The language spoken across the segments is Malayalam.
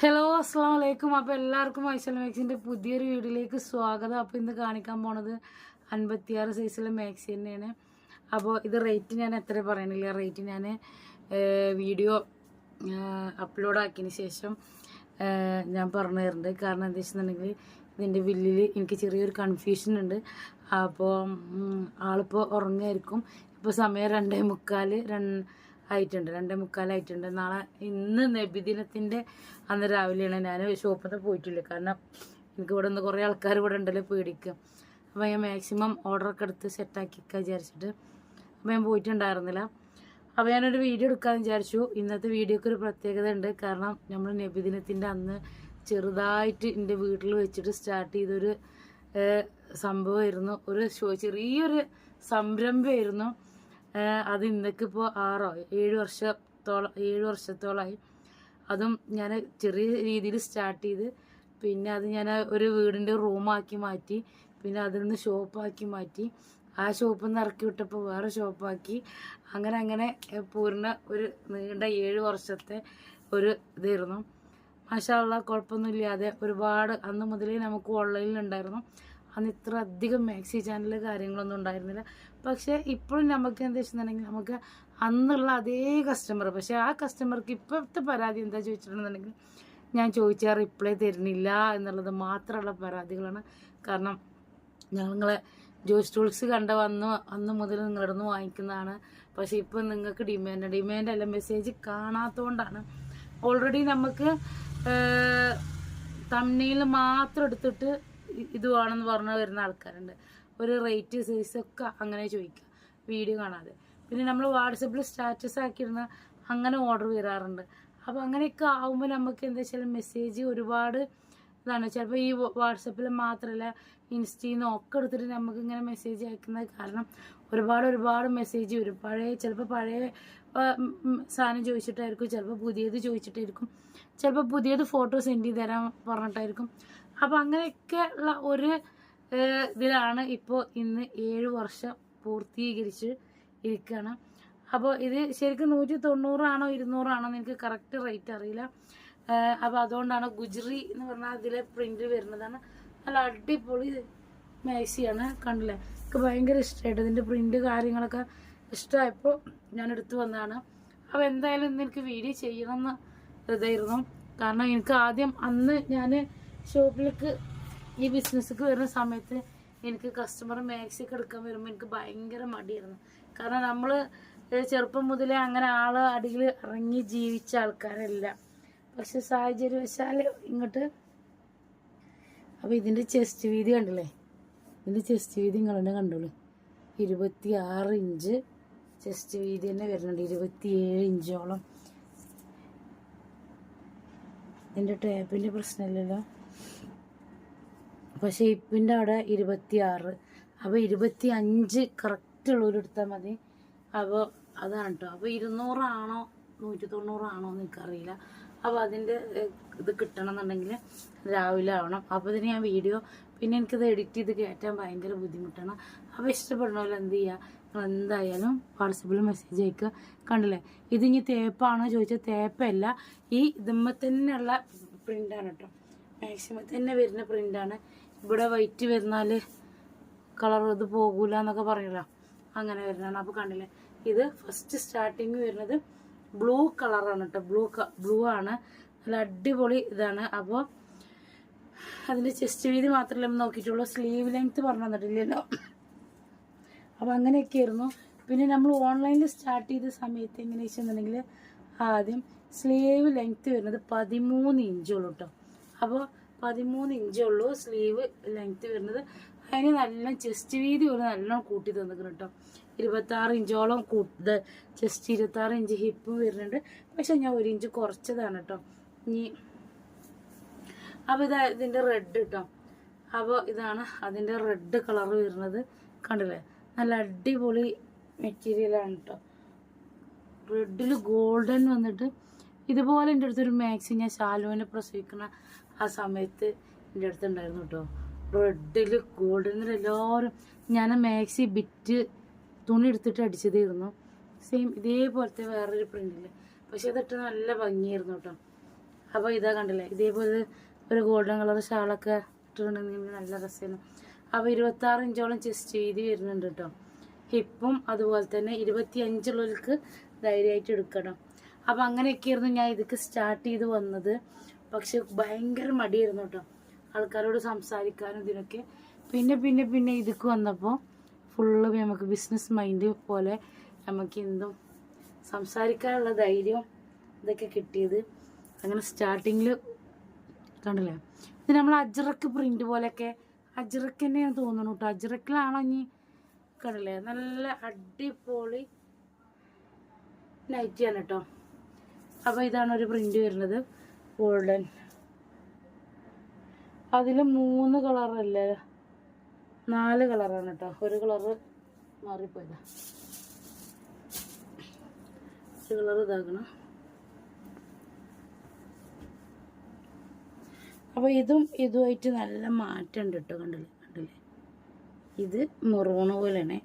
ഹലോ അസ്സാം വലൈക്കും അപ്പോൾ എല്ലാവർക്കും ഐസൽ മാക്സിന്റെ പുതിയൊരു വീഡിയോയിലേക്ക് സ്വാഗതം. അപ്പോൾ ഇന്ന് കാണിക്കാൻ പോണത് അൻപത്തിയാറ് സൈസിലെ മാക്സി തന്നെയാണ്. അപ്പോൾ ഇത് റേറ്റ് ഞാൻ എത്ര പറയണില്ല. റേറ്റ് ഞാൻ വീഡിയോ അപ്ലോഡ് ആക്കിയതിന് ശേഷം ഞാൻ പറഞ്ഞു തരുന്നുണ്ട്. കാരണം എന്താ വെച്ചിട്ടുണ്ടെങ്കിൽ ഇതിന്റെ ബില്ലിൽ എനിക്ക് ചെറിയൊരു കൺഫ്യൂഷൻ ഉണ്ട്. അപ്പോൾ ആളിപ്പോൾ ഉറങ്ങായിരിക്കും ഇപ്പോൾ സമയം രണ്ടേ മുക്കാൽ രണ്ട് ആയിട്ടുണ്ട് രണ്ടേ മുക്കാലായിട്ടുണ്ട് നാളെ ഇന്ന് നബിദിനത്തിന്റെ അന്ന് രാവിലെയാണ് ഞാൻ ഷോപ്പിൽ പോയിട്ടില്ല. കാരണം എനിക്ക് ഇവിടെ നിന്ന് കുറേ ആൾക്കാർ ഇവിടെ ഉണ്ടല്ലോ പേടിക്കും അപ്പോൾ ഞാൻ മാക്സിമം ഓർഡറൊക്കെ എടുത്ത് സെറ്റാക്കി വിചാരിച്ചിട്ട് അപ്പോൾ ഞാൻ പോയിട്ടുണ്ടായിരുന്നില്ല. അപ്പോൾ ഞാനൊരു വീഡിയോ എടുക്കാമെന്ന് വിചാരിച്ചു. ഇന്നത്തെ വീഡിയോക്ക് ഒരു പ്രത്യേകത ഉണ്ട്. കാരണം നമ്മൾ നബിദിനത്തിന്റെ അന്ന് ചെറുതായിട്ട് എന്റെ വീട്ടിൽ വെച്ചിട്ട് സ്റ്റാർട്ട് ചെയ്തൊരു സംഭവമായിരുന്നു. ഒരു ചെറിയൊരു സംരംഭമായിരുന്നു. അത് ഇന്നക്കിപ്പോൾ ആറോ ഏഴ് വർഷത്തോളം ഏഴ് വർഷത്തോളമായി അതും ഞാൻ ചെറിയ രീതിയിൽ സ്റ്റാർട്ട് ചെയ്ത് പിന്നെ അത് ഞാൻ ഒരു വീടിന്റെ റൂമാക്കി മാറ്റി പിന്നെ അതിൽ നിന്ന് ഷോപ്പാക്കി മാറ്റി. ആ ഷോപ്പിൽ നിന്ന് ഇറക്കി വിട്ടപ്പോൾ വേറെ ഷോപ്പാക്കി. അങ്ങനെ അങ്ങനെ പൂർണ ഒരു നീണ്ട ഏഴ് വർഷത്തെ ഒരു ഇതായിരുന്നു. മാഷാള്ള കുഴപ്പമൊന്നുമില്ലാതെ ഒരുപാട് അന്ന് മുതലേ നമുക്ക് ഓൺലൈനിൽ ഉണ്ടായിരുന്നു അന്ന് ഇത്ര അധികം മാക്സി ചാനൽ കാര്യങ്ങളൊന്നും ഉണ്ടായിരുന്നില്ല. പക്ഷേ ഇപ്പോഴും നമുക്ക് എന്താ വെച്ചിട്ടുണ്ടെങ്കിൽ നമുക്ക് അന്നുള്ള അതേ കസ്റ്റമർ പക്ഷേ ആ കസ്റ്റമർക്ക് ഇപ്പോഴത്തെ പരാതി എന്താ ചോദിച്ചിട്ടുണ്ടെന്നുണ്ടെങ്കിൽ ഞാൻ ചോദിച്ചാൽ റിപ്ലൈ തരുന്നില്ല എന്നുള്ളത് മാത്രമുള്ള പരാതികളാണ്. കാരണം ഞങ്ങളെ ജോസ് ടൂൾസ് കണ്ട വന്ന് അന്ന് മുതൽ നിങ്ങളുടെ നിന്ന് വാങ്ങിക്കുന്നതാണ്. പക്ഷേ ഇപ്പം നിങ്ങൾക്ക് ഡിമാൻഡ് ഡിമാൻഡ് അല്ല മെസ്സേജ് കാണാത്തതുകൊണ്ടാണ് ഓൾറെഡി നമുക്ക് തമ്മിൽ മാത്രം എടുത്തിട്ട് ഇതുവാണെന്ന് ഇത് പറഞ്ഞ് വരുന്ന ആൾക്കാരുണ്ട്. ഒരു റേറ്റ് സൈസ് ഒക്കെ അങ്ങനെ ചോദിക്കുക. വീഡിയോ കാണാതെ. പിന്നെ നമ്മൾ വാട്സപ്പിൽ സ്റ്റാറ്റസ് ആക്കിയിരുന്ന അങ്ങനെ ഓർഡർ വരാറുണ്ട്. അപ്പോൾ അങ്ങനെയൊക്കെ ആകുമ്പോൾ നമുക്ക് എന്താ വെച്ചാൽ മെസ്സേജ് ഒരുപാട് ഇതാണ്. ചിലപ്പോൾ ഈ വാട്സപ്പിൽ മാത്രമല്ല ഇൻസ്റ്റയിൽ നിന്ന് ഒക്കെ എടുത്തിട്ട് നമുക്ക് ഇങ്ങനെ മെസ്സേജ് അയക്കുന്നത് കാരണം ഒരുപാട് ഒരുപാട് മെസ്സേജ് വരും. പഴയ ചിലപ്പോൾ പഴയ സാധനം ചോദിച്ചിട്ടായിരിക്കും. ചിലപ്പോൾ പുതിയത് ചോദിച്ചിട്ടായിരിക്കും. ചിലപ്പോൾ പുതിയത് ഫോട്ടോ സെൻഡ് ചെയ്ത് തരാൻ പറഞ്ഞിട്ടായിരിക്കും. അപ്പോൾ അങ്ങനെയൊക്കെ ഉള്ള ഒരു ഇതിലാണ് ഇപ്പോൾ ഇന്ന് ഏഴ് വർഷം പൂർത്തീകരിച്ച് ഇരിക്കുകയാണ് അപ്പോൾ ഇത് ശരിക്കും നൂറ്റി തൊണ്ണൂറാണോ ഇരുന്നൂറാണോ എന്ന് എനിക്ക് കറക്റ്റ് റേറ്റ് അറിയില്ല. അപ്പോൾ അതുകൊണ്ടാണ് ഗുജറി എന്ന് പറഞ്ഞാൽ അതിലെ പ്രിന്റ് വരുന്നതാണ്. നല്ല അടിപൊളി മാക്സിയാണ് കണ്ടില്ലേ? എനിക്ക് ഭയങ്കര ഇഷ്ടമായിട്ട് ഇതിന്റെ പ്രിന്റ് കാര്യങ്ങളൊക്കെ ഇഷ്ടമായപ്പോൾ ഞാൻ എടുത്തു വന്നതാണ്. അപ്പോൾ എന്തായാലും ഇന്ന് എനിക്ക് വീഡിയോ ചെയ്യണമെന്ന് ഇതായിരുന്നു കാരണം എനിക്ക് ആദ്യം അന്ന് ഞാൻ ഷോപ്പിലേക്ക് ഈ ബിസിനസ്സിക്ക് വരുന്ന സമയത്ത് എനിക്ക് കസ്റ്റമർ മാക്സി ഒക്കെ എടുക്കാൻ വരുമ്പോൾ എനിക്ക് ഭയങ്കര മടിയായിരുന്നു. കാരണം നമ്മൾ ചെറുപ്പം മുതലേ അങ്ങനെ ആൾ അടിയിൽ ഇറങ്ങി ജീവിച്ച ആൾക്കാരല്ല. പക്ഷെ സാഹചര്യം സാഹചര്യവശാൽ ഇങ്ങോട്ട് അപ്പോൾ ഇതിന്റെ ചെസ്റ്റ് വീതി കണ്ടില്ലേ? ഇതിന്റെ ചെസ്റ്റ് വീതി നിങ്ങൾ തന്നെ കണ്ടോളൂ. ഇരുപത്തി ആറ് ഇഞ്ച് ചെസ്റ്റ് വീതി തന്നെ വരുന്നുണ്ട്. ഇരുപത്തിയേഴ് ഇഞ്ചോളം. ഇതിന്റെ ടേപ്പിന്റെ പ്രശ്നമില്ലല്ലോ. അപ്പോൾ ഷേപ്പിന്റെ അവിടെ ഇരുപത്തി ആറ് അപ്പോൾ ഇരുപത്തി അഞ്ച് കറക്റ്റ് ഉള്ളവരെടുത്താൽ മതി. അപ്പോൾ അതാണ് കേട്ടോ അപ്പോൾ ഇരുന്നൂറാണോ നൂറ്റി തൊണ്ണൂറാണോ എന്ന് എനിക്കറിയില്ല അപ്പോൾ അതിന്റെ ഇത് കിട്ടണം എന്നുണ്ടെങ്കിൽ രാവിലെ ആവണം. അപ്പോൾ ഇതിന് ഞാൻ വീഡിയോ പിന്നെ എനിക്കിത് എഡിറ്റ് ചെയ്ത് കയറ്റാൻ ഭയങ്കര ബുദ്ധിമുട്ടാണ്. അപ്പോൾ ഇഷ്ടപ്പെടണമല്ലോ എന്ത് ചെയ്യുക നിങ്ങൾ എന്തായാലും വാട്സപ്പിൽ മെസ്സേജ് അയക്കുക. കണ്ടില്ലേ? ഇത് ഇനി തേപ്പാണോ ചോദിച്ചാൽ തേപ്പല്ല. ഈ ഇതുമ്മ തന്നെയുള്ള പ്രിന്റാണ് കേട്ടോ മാക്സിമം തന്നെ വരുന്ന പ്രിന്റാണ് ഇവിടെ വൈറ്റ് വരുന്നാൽ കളർ ഇത് പോകൂല എന്നൊക്കെ പറഞ്ഞില്ല അങ്ങനെ വരുന്നതാണ്. അപ്പോൾ കണ്ടില്ലേ? ഇത് ഫസ്റ്റ് സ്റ്റാർട്ടിങ് വരുന്നത് ബ്ലൂ കളറാണ് കേട്ടോ ബ്ലൂ ബ്ലൂ ആണ്. നല്ല അടിപൊളി ഇതാണ്. അപ്പോൾ അതിന്റെ ചെസ്റ്റ് വീതി മാത്രമല്ല നോക്കിയിട്ടുള്ളൂ. സ്ലീവ് ലെങ്ത്ത് പറഞ്ഞു തന്നിട്ടില്ലല്ലോ. അപ്പോൾ അങ്ങനെയൊക്കെയായിരുന്നു. പിന്നെ നമ്മൾ ഓൺലൈനിൽ സ്റ്റാർട്ട് ചെയ്ത സമയത്ത് എങ്ങനെ വെച്ചിട്ടുണ്ടെങ്കിൽ ആദ്യം സ്ലീവ് ലെങ്ത്ത് വരുന്നത് പതിമൂന്ന് ഇഞ്ചുള്ളൂ കേട്ടോ അപ്പോൾ പതിമൂന്ന് ഇഞ്ചേ ഉള്ളൂ. സ്ലീവ് ലെങ്ത് വരുന്നത്. അതിന് നല്ല ചെസ്റ്റ് വീതി ഒരു നല്ലോണം കൂട്ടി തന്നിക്കണം കേട്ടോ ഇരുപത്താറ് ഇഞ്ചോളം കൂട്ടത് ചെസ്റ്റ് ഇരുപത്താറ് ഇഞ്ച് ഹിപ്പ് വരുന്നുണ്ട്. പക്ഷെ ഞാൻ ഒരു ഇഞ്ച് കുറച്ചതാണ് കേട്ടോ ഇനി അപ്പോൾ ഇതാ ഇതിന്റെ റെഡ് കേട്ടോ അപ്പോൾ ഇതാണ് അതിന്റെ റെഡ് കളർ വരുന്നത്. കണ്ടില്ലേ? നല്ല അടിപൊളി മെറ്റീരിയലാണ് കേട്ടോ റെഡിൽ ഗോൾഡൻ വന്നിട്ട് ഇതുപോലെ എന്റെ അടുത്തൊരു മാക്സി ഞാൻ ശാലുവിനെ പ്രസവിക്കുന്ന ആ സമയത്ത് എന്റെ അടുത്തുണ്ടായിരുന്നു കേട്ടോ റെഡിൽ ഗോൾഡൻ എല്ലാവരും ഞാൻ മാക്സി ബിറ്റ് തുണി എടുത്തിട്ട് അടിച്ചതായിരുന്നു. സെയിം ഇതേപോലത്തെ വേറൊരു പ്രിന്റിൽ പക്ഷേ അതിട്ട് നല്ല ഭംഗിയായിരുന്നു കേട്ടോ അപ്പോൾ ഇതാ കണ്ടില്ലേ ഇതേപോലെ ഒരു ഗോൾഡൻ കളർ ഷാളൊക്കെ ഇട്ടിട്ടുണ്ടെങ്കിൽ നല്ല രസമാണ് അപ്പോൾ ഇരുപത്താറ് ഇഞ്ചോളം ചെസ്റ്റ് വീതി വരുന്നുണ്ട് കേട്ടോ ഹിപ്പും അതുപോലെ തന്നെ ഇരുപത്തി അഞ്ചുള്ളവർക്ക് ധൈര്യമായിട്ട് എടുക്കണം. അപ്പോൾ അങ്ങനെയൊക്കെയായിരുന്നു ഞാൻ ഇതൊക്കെ സ്റ്റാർട്ട് ചെയ്ത് വന്നത്. പക്ഷെ ഭയങ്കര മടിയായിരുന്നു കേട്ടോ. ആൾക്കാരോട് സംസാരിക്കാനും ഇതിനൊക്കെ. പിന്നെ പിന്നെ പിന്നെ ഇതൊക്കെ വന്നപ്പോൾ ഫുള്ള് നമുക്ക് ബിസിനസ് മൈൻഡ് പോലെ നമുക്ക് എന്തും സംസാരിക്കാനുള്ള ധൈര്യം ഇതൊക്കെ കിട്ടിയത്. അങ്ങനെ സ്റ്റാർട്ടിങ്ങിൽ കണ്ടില്ലേ? ഇത് നമ്മൾ അജ്രക്ക് പ്രിന്റ് പോലെയൊക്കെ. അജ്രക്ക് തന്നെയാണ് തോന്നുന്നു കേട്ടോ. അജ്രക്കിലാണോ ഇനി കണ്ടില്ലേ? നല്ല അടിപൊളി നൈറ്റിയാണ് കേട്ടോ. അപ്പോൾ ഇതാണ് ഒരു പ്രിന്റ് വരുന്നത്. ഗോൾഡൻ അതിൽ മൂന്ന് കളറല്ലേ നാല് കളറാണ് കേട്ടോ ഒരു കളറ് മാറിപ്പോയതാ. ഒരു കളർ ഇതാക്കണം. അപ്പോൾ ഇതും ഇതുമായിട്ട് നല്ല മാറ്റമുണ്ട് കേട്ടോ കണ്ടില്ലേ? കണ്ടില്ലേ? ഇത് മെറൂണ് പോലെയാണ്.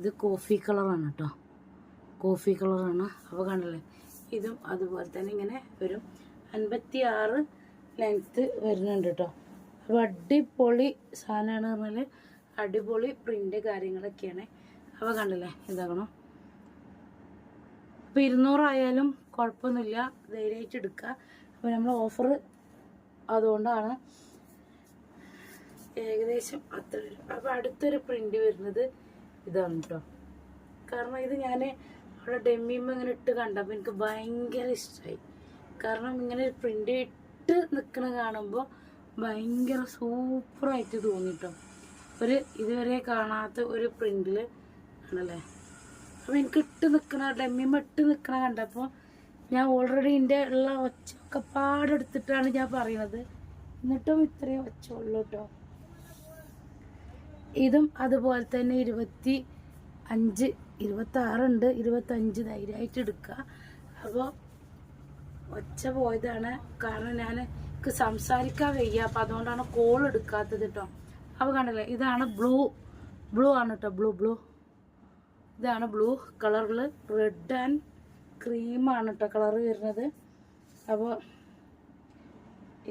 ഇത് കോഫി കളറാണ് കേട്ടോ കോഫി കളറാണ് അപ്പോൾ കണ്ടില്ലേ? ഇതും അതുപോലെ തന്നെ ഇങ്ങനെ വരും അൻപത്തി ആറ് ലെങ്ത്ത് വരുന്നുണ്ട് കേട്ടോ അപ്പോൾ അടിപൊളി സാധനമാണ് പറഞ്ഞാൽ അടിപൊളി പ്രിന്റ് കാര്യങ്ങളൊക്കെയാണ്. അപ്പോൾ കണ്ടില്ലേ ഇതാകണം. അപ്പോൾ ഇരുന്നൂറായാലും കുഴപ്പമൊന്നുമില്ല ധൈര്യമായിട്ട് എടുക്കുക. അപ്പോൾ നമ്മൾ ഓഫർ അതുകൊണ്ടാണ് ഏകദേശം അത്ര വരും അപ്പോൾ അടുത്തൊരു പ്രിന്റ് വരുന്നത് ഇതാണ് കേട്ടോ കാരണം ഇത് ഞാൻ അവിടെ ഡെമ്മിമ്മ ഇങ്ങനെ ഇട്ട് കണ്ടപ്പോൾ എനിക്ക് ഭയങ്കര ഇഷ്ടമായി കാരണം ഇങ്ങനെ പ്രിന്റ് ഇട്ട് നിൽക്കണ കാണുമ്പോൾ ഭയങ്കര സൂപ്പറായിട്ട് തോന്നിട്ടോ. ഒരു ഇതുവരെ കാണാത്ത ഒരു പ്രിന്റിൽ ആണല്ലേ? അപ്പോൾ എനിക്ക് ഇട്ട് നിൽക്കണ ഡെമ്മിമ ഇട്ട് നിൽക്കണ കണ്ടപ്പോൾ ഞാൻ ഓൾറെഡി എന്റെ ഉള്ള ഒച്ചയൊക്കെ പാടെടുത്തിട്ടാണ് ഞാൻ പറയണത്. എന്നിട്ടും ഇത്രയും ഒച്ച ഉള്ളൂ കേട്ടോ ഇതും അതുപോലെ തന്നെ ഇരുപത്തി അഞ്ച് ഇരുപത്തി ആറുണ്ട് ഇരുപത്തഞ്ച് ധൈര്യമായിട്ട് എടുക്കുക. അപ്പോൾ ഒച്ച പോയതാണ്. കാരണം ഞാൻ സംസാരിക്കാൻ വയ്യ. അപ്പം അതുകൊണ്ടാണ് കോൾ എടുക്കാത്തത് കേട്ടോ അപ്പോൾ കണ്ടില്ലേ ഇതാണ് ബ്ലൂ ബ്ലൂ ആണ് കേട്ടോ ബ്ലൂ ബ്ലൂ ഇതാണ് ബ്ലൂ കളറിൽ റെഡ് ആൻഡ് ക്രീമാണ് കേട്ടോ കളർ വരുന്നത്. അപ്പോൾ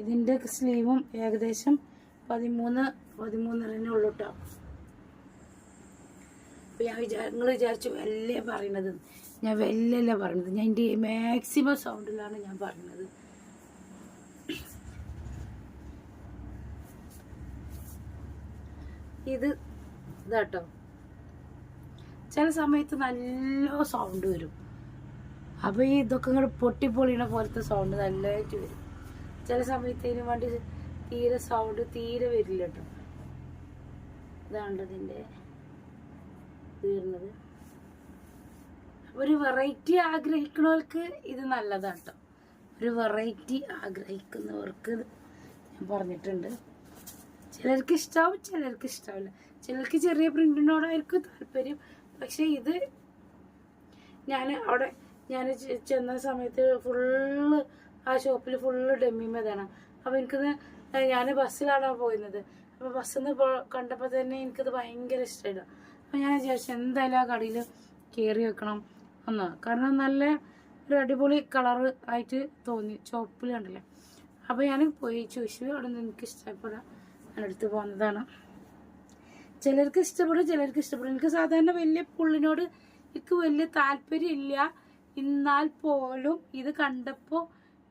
ഇതിന്റെ സ്ലീവും ഏകദേശം പതിമൂന്ന് പതിമൂന്നരനേ ഉള്ളൂ കേട്ടോ അപ്പോൾ ഞാൻ വിചാ നിങ്ങൾ വിചാരിച്ചു വല്ലേ പറയണത്. ഞാൻ വല്ലല്ല പറയണത്. ഞാൻ എന്റെ മാക്സിമം സൗണ്ടിലാണ് ഞാൻ പറയണത്. ഇത് ഇതാട്ടോ. ചില സമയത്ത് നല്ല സൗണ്ട് വരും. അപ്പോൾ ഈ ഇതൊക്കെ ഇങ്ങോട്ട് പൊട്ടിപ്പൊളിയണ പോലത്തെ സൗണ്ട് നല്ലതായിട്ട് വരും. ചില സമയത്ത് ഇതിന് വേണ്ടി തീരെ സൗണ്ട് തീരെ വരില്ല കേട്ടോ ഇതാണ് ഇതിന്റെ വരുന്നത് ഒരു വെറൈറ്റി ആഗ്രഹിക്കുന്നവർക്ക് ഇത് നല്ലതാണ് കേട്ടോ ഒരു വെറൈറ്റി ആഗ്രഹിക്കുന്നവർക്ക് ഞാൻ പറഞ്ഞിട്ടുണ്ട്. ചിലർക്ക് ഇഷ്ടാവും ചിലർക്ക് ഇഷ്ടാവില്ല. ചിലർക്ക് ചെറിയ പ്രിന്റിനോടായിരിക്കും താല്പര്യം. പക്ഷെ ഇത് ഞാൻ അവിടെ ഞാൻ ചെന്ന സമയത്ത് ഫുള്ള് ആ ഷോപ്പിൽ ഫുള്ള് ഡെമ്മിമേതാണ് അപ്പോൾ എനിക്ക് ഞാൻ ബസ്സിലാണോ പോയിരുന്നത്. അപ്പോൾ ബസ്സിൽ നിന്ന് കണ്ടപ്പോൾ തന്നെ എനിക്കത് ഭയങ്കര ഇഷ്ടമായില്ല അപ്പോൾ ഞാൻ വിചാരിച്ചു എന്തായാലും ആ കടയിൽ കയറി വെക്കണം എന്ന്. കാരണം നല്ല ഒരു അടിപൊളി കളറ് ആയിട്ട് തോന്നി. ചോപ്പിൽ കണ്ടില്ലേ? അപ്പോൾ ഞാൻ പോയി ചോദിച്ചു അവിടെ നിന്ന് എനിക്ക് ഇഷ്ടപ്പെടാം ഞാൻ എടുത്ത് പോകുന്നതാണ് ചിലർക്ക് ഇഷ്ടപ്പെടും ചിലർക്ക് ഇഷ്ടപ്പെടും. എനിക്ക് സാധാരണ വലിയ പുള്ളിനോട് എനിക്ക് വലിയ താല്പര്യമില്ല എന്നാൽ പോലും ഇത് കണ്ടപ്പോൾ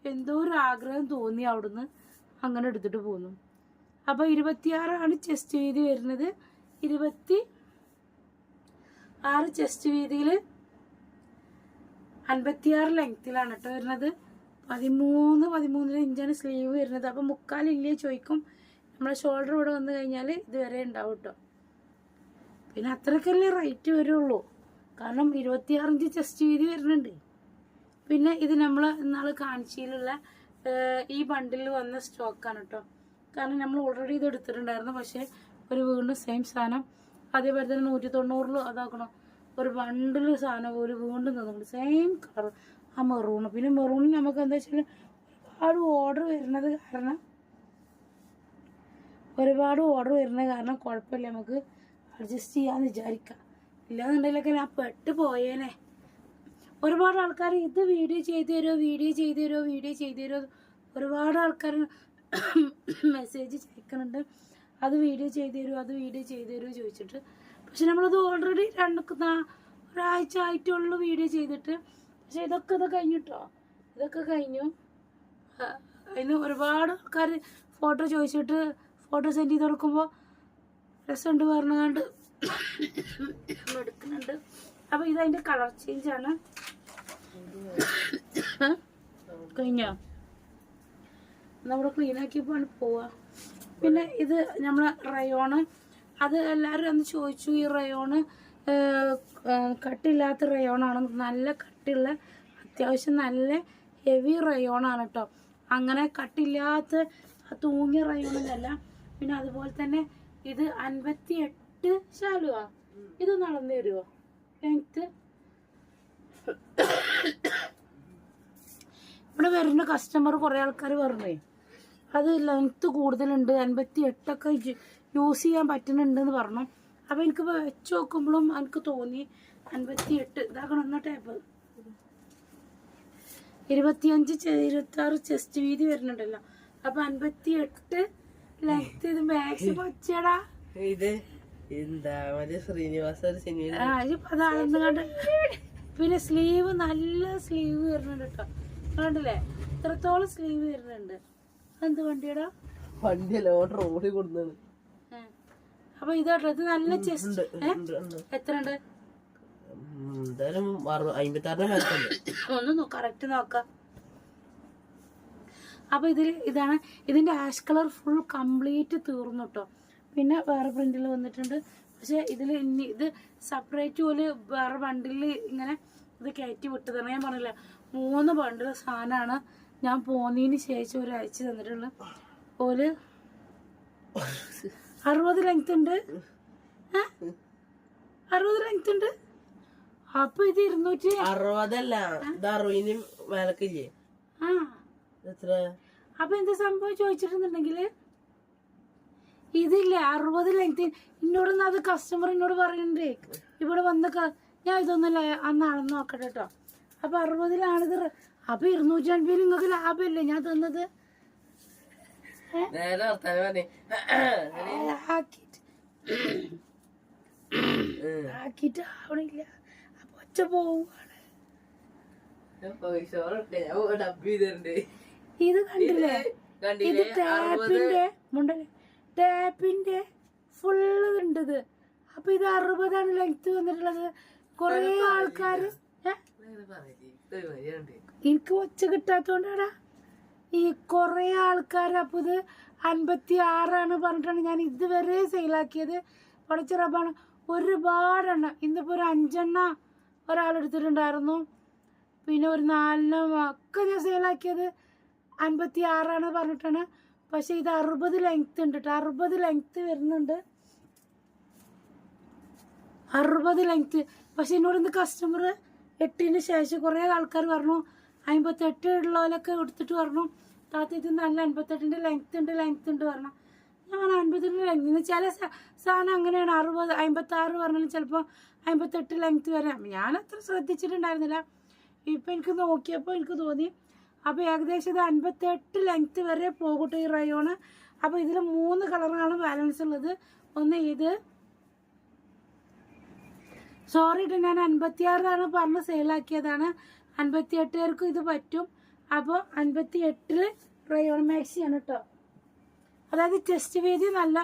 എന്തോ ഒരു ആഗ്രഹം തോന്നി അവിടുന്ന്. അങ്ങനെ എടുത്തിട്ട് പോന്നു. അപ്പോൾ ഇരുപത്തിയാറാണ് ചെസ്റ്റ് വീതി വരുന്നത്. ഇരുപത്തി ആറ് ചെസ്റ്റ് വീതിയിൽ അൻപത്തിയാറ് ലെങ്ത്തിലാണ് കേട്ടോ വരുന്നത്. പതിമൂന്ന് പതിമൂന്നര ഇഞ്ചാണ് സ്ലീവ് വരുന്നത്. അപ്പോൾ മുക്കാലില്ലേ ചോദിക്കും. നമ്മളെ ഷോൾഡർ ഇവിടെ വന്നു കഴിഞ്ഞാൽ ഇതുവരെ ഉണ്ടാവും കേട്ടോ പിന്നെ അത്രക്കല്ലേ റേറ്റ് വരുള്ളൂ. കാരണം ഇരുപത്തിയാറ് ഇഞ്ച് ചെസ്റ്റ് വീതി വരുന്നുണ്ട്. പിന്നെ ഇത് നമ്മൾ ഇന്നാൾ കാണിച്ചിയിലുള്ള ഈ ബണ്ടിൽ വന്ന സ്റ്റോക്കാണ് കേട്ടോ കാരണം നമ്മൾ ഓൾറെഡി ഇത് എടുത്തിട്ടുണ്ടായിരുന്നു. പക്ഷേ ഒരു വീണ്ടും സെയിം സാധനം അതേപോലെ തന്നെ നൂറ്റി തൊണ്ണൂറിൽ അതാക്കണം. ഒരു ബണ്ടിൽ സാധനം ഒരു വീണ്ടും തന്നിട്ടുണ്ട് സെയിം കളർ ആ മെറൂണ് പിന്നെ മെറൂണിൽ നമുക്ക് എന്താ വെച്ചാൽ ഒരുപാട് ഓർഡർ വരുന്നത് കാരണം ഒരുപാട് ഓർഡർ വരുന്നത് കാരണം കുഴപ്പമില്ല. നമുക്ക് അഡ്ജസ്റ്റ് ചെയ്യാമെന്ന് വിചാരിക്കാം. ഇല്ലാന്നുണ്ടെങ്കിലൊക്കെ ഞാൻ പെട്ട് പോയേനെ. ഒരുപാട് ആൾക്കാർ ഇത് വീഡിയോ ചെയ്ത് തരുമോ വീഡിയോ ചെയ്ത് തരുമോ വീഡിയോ ചെയ്ത് തരുമോ ഒരുപാട് ആൾക്കാർ മെസ്സേജ് അയക്കുന്നുണ്ട് അത് വീഡിയോ ചെയ്തു തരുമോ അത് വീഡിയോ ചെയ്തു തരുമോ ചോദിച്ചിട്ട്. പക്ഷെ നമ്മളത് ഓൾറെഡി രണ്ട് ഒരാഴ്ച ആയിട്ടുള്ളൂ വീഡിയോ ചെയ്തിട്ട്. പക്ഷെ ഇതൊക്കെ ഇത് കഴിഞ്ഞിട്ടോ? ഇതൊക്കെ കഴിഞ്ഞു. അതിന് ഒരുപാട് ആൾക്കാർ ഫോട്ടോ ചോദിച്ചിട്ട് ഫോട്ടോ സെൻഡ് ചെയ്ത് കൊടുക്കുമ്പോൾ രസമുണ്ട് പറഞ്ഞുകൊണ്ട് എടുക്കുന്നുണ്ട്. അപ്പോൾ ഇതതിന്റെ കളർ ചേഞ്ചാണ് കഴിഞ്ഞോ? നമ്മുടെ ക്ലീനാക്കിയപ്പോൾ പോവാ. പിന്നെ ഇത് നമ്മളെ റയോണ്. അത് എല്ലാവരും അന്ന് ചോദിച്ചു ഈ റയോണ് കട്ടില്ലാത്ത റയോണാണ്? നല്ല കട്ടിയുള്ള അത്യാവശ്യം നല്ല ഹെവി റയോണാണ് കേട്ടോ അങ്ങനെ കട്ടില്ലാത്ത തൂങ്ങിയ റയോണല്ല പിന്നെ അതുപോലെ തന്നെ ഇത് അൻപത്തി എട്ട് ശാലുവാ. ഇത് നടന്നു തരുമോ ലെങ്ത്ത് ഇവിടെ വരുന്ന കസ്റ്റമർ കുറേ ആൾക്കാർ പറഞ്ഞേ അത് ലെങ്ത്ത് കൂടുതലുണ്ട്. അൻപത്തി എട്ടൊക്കെ യൂസ് ചെയ്യാൻ പറ്റുന്നുണ്ട് എന്ന് പറഞ്ഞു. അപ്പോൾ എനിക്ക് വെച്ച് നോക്കുമ്പോഴും എനിക്ക് തോന്നി അൻപത്തി എട്ട് ഇതാക്കണം എന്നാ ടേപ്പ് ഇരുപത്തിയഞ്ച് ഇരുപത്താറ് ചെസ്റ്റ് വീതി വരുന്നുണ്ടല്ലോ. അപ്പൊ അൻപത്തി എട്ട് ലെങ്ത് ഇത് മാക്സിമം പച്ചടാ ഇത് എന്താ ശ്രീനിവാസ അതാണെന്ന് കണ്ട് പിന്നെ സ്ലീവ് നല്ല സ്ലീവ് വരുന്നുണ്ട് കേട്ടോ. കണ്ടില്ലേ? ഇത്രത്തോളം സ്ലീവ് വരുന്നുണ്ട്. എന്ത് വണ്ടിയടാ? വണ്ടിയല്ല ഓർഡർ ഓടി കൊടുത്താണ്. അപ്പൊ ഇതാട്ടോ ഇത് നല്ല ചെസ്റ്റ്. എത്ര ഉണ്ട് എന്തായാലും അമ്പത്തി ആറിന് മേലത്തല്ലേ ഒന്ന് കറക്റ്റ് നോക്കാം. അപ്പൊ ഇതിൽ ഇതാണ് ഇതിന്റെ ആഷ് കളർ ഫുൾ കംപ്ലീറ്റ് തീർന്നു കേട്ടോ പിന്നെ വേറെ പ്രിന്റിൽ വന്നിട്ടുണ്ട്. പക്ഷെ ഇതിൽ ഇനി ഇത് സെപ്പറേറ്റ് പോലെ വേറെ ബണ്ടിൽ ഇങ്ങനെ ഇത് കയറ്റി വിട്ടതാണ്. ഞാൻ പറഞ്ഞില്ല മൂന്ന് ബണ്ടിൽ സാധനമാണ് ഞാൻ പോന്നതിന് ശേഷം ഒരു അയച്ചു തന്നിട്ടുള്ള ഓൽ അറുപത് ലെങ്ത് ഉണ്ട്? അറുപത് ലെങ്ത് ഉണ്ട്. അപ്പൊ ഇത് ഇരുന്നൂറ്റി അറുപതല്ല അറുപതിന് ആ. അപ്പൊ എന്താ സംഭവം ചോദിച്ചിട്ടുണ്ടെങ്കിൽ ഇതില്ല അറുപത് ലെങ്ത് എന്നോട് അത് കസ്റ്റമർ എന്നോട് പറയുന്നുണ്ടേ ഇവിടെ വന്ന് ഞാൻ ഇതൊന്നല്ല അന്ന് നോക്കട്ടെ കേട്ടോ അപ്പൊ അറുപതിലാണിത് റെ- അപ്പൊ ഇരുന്നൂറ്റി അൻപതിൽ നിങ്ങൾക്ക് ലാഭമല്ലേ? ഞാൻ തന്നത്? ആക്കിയിട്ട്. ആവണില്ല. അപ്പൊ ഒച്ച പോവുകയാണ്. ഇത് കണ്ടില്ലേ? ഇത് ടാപ്പിന്റെ മുണ്ടല്ലേ? ടാപ്പിന്റെ ഫുള്ള് ഉണ്ട് ഇത്. അപ്പൊ ഇത് അറുപതാണ് ലെങ്ത് വന്നിട്ടുള്ളത്. കൊറേ ആൾക്കാര് എനിക്ക് ഒച്ച കിട്ടാത്തോണ്ടാടാ. ഈ കൊറേ ആൾക്കാർ അപ്പൊ ഇത് അൻപത്തി ആറാണ് പറഞ്ഞിട്ടാണ് ഞാൻ ഇതുവരെ സെയിലാക്കിയത് പഠിച്ച റബ്ബാണ് ഒരുപാടെണ്ണ. ഇന്നിപ്പോ ഒരു അഞ്ചെണ്ണ ഒരാളെടുത്തിട്ടുണ്ടായിരുന്നു പിന്നെ ഒരു നാലെണ്ണം ഒക്കെ ഞാൻ സെയിലാക്കിയത് അൻപത്തി ആറാണ് പറഞ്ഞിട്ടാണ്. പക്ഷെ ഇത് അറുപത് ലെങ്ത് ഉണ്ട് കേട്ടോ അറുപത് ലെങ്ത് വരുന്നുണ്ട്. അറുപത് ലെങ്ത് പക്ഷെ എന്നോട് ഇന്ന് കസ്റ്റമർ എട്ടിന് ശേഷം കുറേ ആൾക്കാർ പറഞ്ഞു അമ്പത്തെട്ട് ഉള്ളവരൊക്കെ എടുത്തിട്ട് പറഞ്ഞു താത്ത ഇത് നല്ല അൻപത്തെട്ടിന്റെ ലെങ്ത് ഉണ്ട് ലെങ്ത് ഉണ്ട് പറഞ്ഞു. ഞാൻ പറഞ്ഞു അൻപത്തെട്ടിന്റെ ലെങ്ത് ചില സ- സാധനം അങ്ങനെയാണ് അറുപത് അമ്പത്താറ് പറഞ്ഞാലും ചിലപ്പോൾ അമ്പത്തെട്ട് ലെങ്ത് വരാം. ഞാൻ അത്ര ശ്രദ്ധിച്ചിട്ടുണ്ടായിരുന്നില്ല. ഇപ്പം എനിക്ക് നോക്കിയപ്പോൾ എനിക്ക് തോന്നി അപ്പോൾ ഏകദേശം ഇത് അൻപത്തെട്ട് ലെങ്ത് വരെ പോകട്ടെ ഈ റയോണ് അപ്പോൾ ഇതിൽ മൂന്ന് കളറാണ് ബാലൻസ് ഉള്ളത്. ഒന്ന് ഇത് സോറി കേട്ടോ ഞാൻ അൻപത്തിയാറിലാണ് പറഞ്ഞ് സെയിലാക്കിയതാണ് അൻപത്തി എട്ടുകാർക്കും ഇത് പറ്റും. അപ്പോൾ അൻപത്തി എട്ടിൽ റയോൺ മാക്സിയാണ് കേട്ടോ അതായത് ചെസ്റ്റ് വീതി നല്ല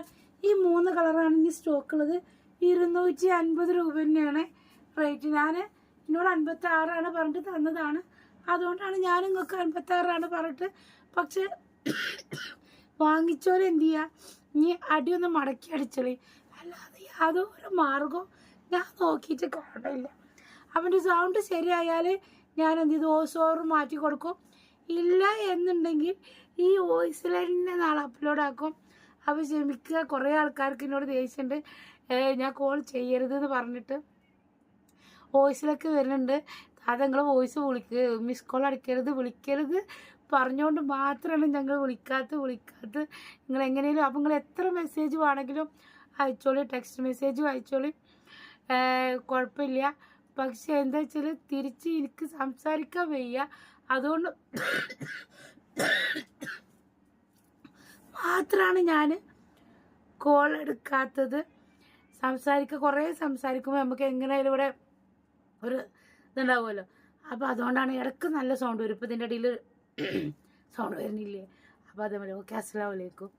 ഈ മൂന്ന് കളറാണ് ഇനി സ്റ്റോക്ക് ഉള്ളത്. ഇരുന്നൂറ്റി അൻപത് രൂപ തന്നെയാണ് റേറ്റ് ഞാൻ എന്നോട് അൻപത്തി ആറാണ് പറഞ്ഞിട്ട് തന്നതാണ്. അതുകൊണ്ടാണ് ഞാൻ നിങ്ങൾക്ക് അൻപത്തി ആറാണ് പറഞ്ഞിട്ട് പക്ഷെ വാങ്ങിച്ചോരെന്ത് ചെയ്യുക ഇനി അടിയൊന്ന് മടക്കി അടിച്ചോളി. അല്ലാതെ യാതൊരു മാർഗവും ഞാൻ നോക്കിയിട്ട് കാണില്ല. അവന്റെ സൗണ്ട് ശരിയായാൽ ഞാൻ എന്ത് ചെയ്തു? ഓസോറ് മാറ്റി കൊടുക്കും. ഇല്ല എന്നുണ്ടെങ്കിൽ ഈ വോയിസിൽ തന്നെ നാളെ അപ്ലോഡ് ആക്കും. അപ്പോൾ ക്ഷമിക്കുക. കുറേ ആൾക്കാർക്ക് എന്നോട് ദേഷ്യമുണ്ട് ഞാൻ കോൾ ചെയ്യരുത് എന്ന് പറഞ്ഞിട്ട് വോയിസിലൊക്കെ വരുന്നുണ്ട്. അത് ഞങ്ങൾ വോയിസ് വിളിക്കുക മിസ് കോൾ അടിക്കരുത് വിളിക്കരുത് പറഞ്ഞുകൊണ്ട് മാത്രമാണ് ഞങ്ങൾ വിളിക്കാത്ത വിളിക്കാത്ത നിങ്ങൾ എങ്ങനെയും അപ്പം നിങ്ങൾ എത്ര മെസ്സേജ് വേണമെങ്കിലും അയച്ചോളി ടെക്സ്റ്റ് മെസ്സേജും അയച്ചോളി. കുഴപ്പമില്ല. പക്ഷെ എന്താ വെച്ചാൽ തിരിച്ച് എനിക്ക് സംസാരിക്കാൻ വയ്യ. അതുകൊണ്ട് മാത്രമാണ് ഞാൻ കോൾ എടുക്കാത്തത്. സംസാരിക്കുക കുറേ സംസാരിക്കുമ്പോൾ നമുക്ക് എങ്ങനെയായാലും ഇവിടെ ഒരു ഇതുണ്ടാവുമല്ലോ. അപ്പോൾ അതുകൊണ്ടാണ് ഇടയ്ക്ക് നല്ല സൗണ്ട് വരും. ഇപ്പോൾ ഇതിന്റെ ഇടയിൽ സൗണ്ട് വരുന്നില്ലേ? അപ്പോൾ അതേപോലെ ഓക്കെ അസ്സലാമലൈക്കും